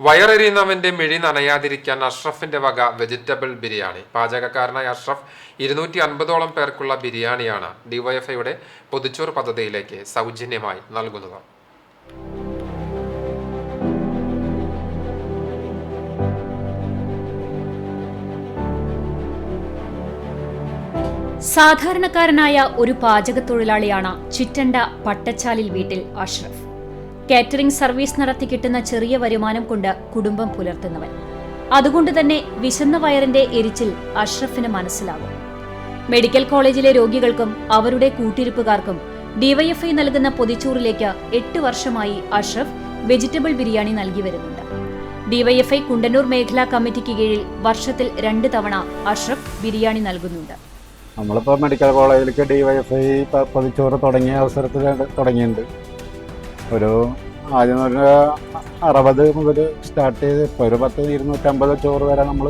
വയറെറിയുന്നവന്റെ മിഴി നനയാതിരിക്കാൻ അഷ്റഫിന്റെ വക വെജിറ്റബിൾ ബിരിയാണി. പാചകക്കാരനായ അഷ്റഫ് ഇരുന്നൂറ്റി അൻപതോളം പേർക്കുള്ള ബിരിയാണിയാണ് ഡിവൈഎഫ്ഐയുടെ പൊതുച്ചോർ പദ്ധതിയിലേക്ക് സൗജന്യമായി നൽകുന്നത്. സാധാരണക്കാരനായ ഒരു പാചക തൊഴിലാളിയാണ് ചിറ്റണ്ട പട്ടച്ചാലിൽ വീട്ടിൽ അഷ്റഫ്. കാറ്ററിംഗ് സർവീസ് നടത്തി കിട്ടുന്ന ചെറിയ വരുമാനം കൊണ്ട് കുടുംബം പുലർത്തുന്നവൻ. അതുകൊണ്ട് തന്നെ വിശന്ന വയറിന്റെ എരിച്ചിൽ അഷ്റഫിന് മനസ്സിലാകും. മെഡിക്കൽ കോളേജിലെ രോഗികൾക്കും അവരുടെ കൂട്ടിരിപ്പുകാർക്കും ഡിവൈഎഫ്ഐ നൽകുന്ന പൊതിച്ചോറിലേക്ക് എട്ട് വർഷമായി അഷ്റഫ് വെജിറ്റബിൾ ബിരിയാണി നൽകി വരുന്നുണ്ട്. ഡിവൈഎഫ്ഐ കുണ്ടന്നൂർ മേഖലാ കമ്മിറ്റിക്ക് കീഴിൽ വർഷത്തിൽ രണ്ട് തവണ അഷ്റഫ് ബിരിയാണി നൽകുന്നുണ്ട്. നമ്മളിപ്പോൾ മെഡിക്കൽ കോളേജിലേക്ക് ഡി വൈ എഫ് ഐ പതിച്ചോറ് തുടങ്ങിയ അവസരത്തിൽ തുടങ്ങിയിട്ടുണ്ട്. ഒരു ആദ്യം ഒരു അറുപത് മുതൽ സ്റ്റാർട്ട് ചെയ്ത് ഇപ്പോൾ ഒരു പത്ത് ഇരുന്നൂറ്റമ്പത് ചോറ് വരെ നമ്മൾ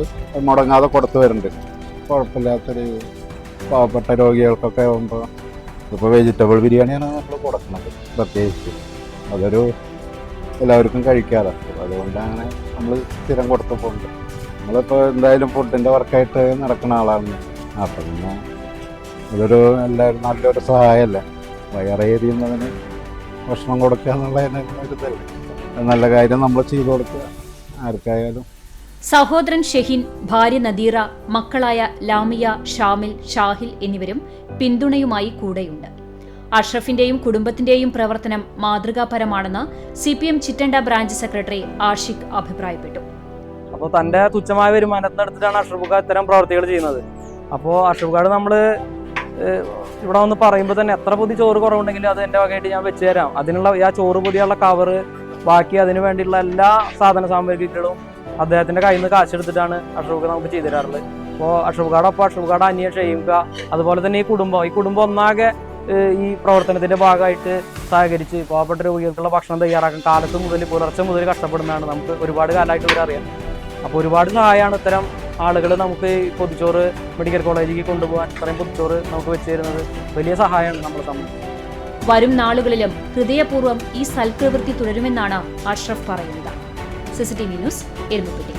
മുടങ്ങാതെ കൊടുത്തു വരുന്നുണ്ട്. കുഴപ്പമില്ലാത്തൊരു പാവപ്പെട്ട രോഗികൾക്കൊക്കെ ആകുമ്പോൾ ഇപ്പോൾ വെജിറ്റബിൾ ബിരിയാണിയാണ് നമ്മൾ കൊടുക്കുന്നത് പ്രത്യേകിച്ച്. അതൊരു എല്ലാവർക്കും കഴിക്കാറുണ്ട് അതുകൊണ്ട് അങ്ങനെ നമ്മൾ സ്ഥിരം കൊടുത്തു പോകുന്നുണ്ട് നമ്മളിപ്പോൾ എന്തായാലും ഫുഡിന്റെ വർക്കായിട്ട് നടക്കുന്ന ആളാണ്. അപ്പം പിന്നെ അതൊരു എല്ലാവരും നല്ലൊരു സഹായമല്ലേ? വയറേറിയുന്നതിന് ഭക്ഷണം കൊടുക്കുക എന്നുള്ള ഒരു ഇതല്ലേ. നല്ല കാര്യം നമ്മൾ ചെയ്തു കൊടുക്കുക. ആർക്കായാലും. സഹോദരൻ ഷെഹിൻ ഭാര്യ നദീറ മക്കളായ ലാമിയ ഷാമിൽ ഷാഹിൽ എന്നിവരും പിന്തുണയുമായി കൂടെയുണ്ട്. അഷ്റഫിന്റെയും കുടുംബത്തിന്റെയും പ്രവർത്തനം മാതൃകാപരമാണെന്ന് C P M Chittanda branch secretary Ashiq അഭിപ്രായപ്പെട്ടു. അപ്പോൾ തന്റെ തുച്ഛമായ വരുമാനത്തിനടുത്തിട്ടാണ് അഷ്റഫ് ഇത്തരം പ്രവർത്തികൾ ചെയ്യുന്നത്. അപ്പോൾ അഷ്റഫ് നമ്മൾ ഇവിടെ വന്ന് പറയുമ്പോൾ തന്നെ എത്ര പൊതി ചോറ് കുറവുണ്ടെങ്കിലും അത് എന്റെ വകയായിട്ട് ഞാൻ വെച്ച് തരാം. അതിനുള്ള ആ ചോറ് പൊതിയുള്ള കവറ് ബാക്കി അതിന് വേണ്ടിയുള്ള എല്ലാ സാധന സാമഗ്രികളും അദ്ദേഹത്തിന്റെ കയ്യിൽ നിന്ന് കാശെടുത്തിട്ടാണ് അഷ്റഫ് നമുക്ക് ചെയ്തു തരാറുള്ളത്. അപ്പോൾ അഷ്റഫ് ഖാടെ ഒപ്പം അഷ്റഫ് അന്യ ഷെയ്യുക അതുപോലെ തന്നെ ഈ കുടുംബം. ഈ കുടുംബം ഒന്നാകെ ഈ പ്രവർത്തനത്തിന്റെ ഭാഗമായിട്ട് സഹകരിച്ച് പാവപ്പെട്ട രോഗികൾക്കുള്ള ഭക്ഷണം തയ്യാറാക്കാൻ കാലത്ത് മുതൽ പുലർച്ചെ മുതൽ കഷ്ടപ്പെടുന്നതാണ് നമുക്ക് ഒരുപാട് കാലമായിട്ട് ഇവരറിയാം. അപ്പോൾ ഒരുപാട് സഹായമാണ് ഇത്തരം ആളുകൾ നമുക്ക് പൊതുച്ചോറ് മെഡിക്കൽ കോളേജിലേക്ക് കൊണ്ടുപോകാൻ ഇത്രയും പൊതിച്ചോറ് നമുക്ക് വെച്ച് തരുന്നത് വലിയ സഹായമാണ് നമ്മളെ സംബന്ധിച്ച്. വരും നാളുകളിലും ഹൃദയപൂർവം ഈ സൽപ്രവൃത്തി തുടരുമെന്നാണ് അഷ്റഫ് പറയുന്നത്. CCTV news Erumapetty.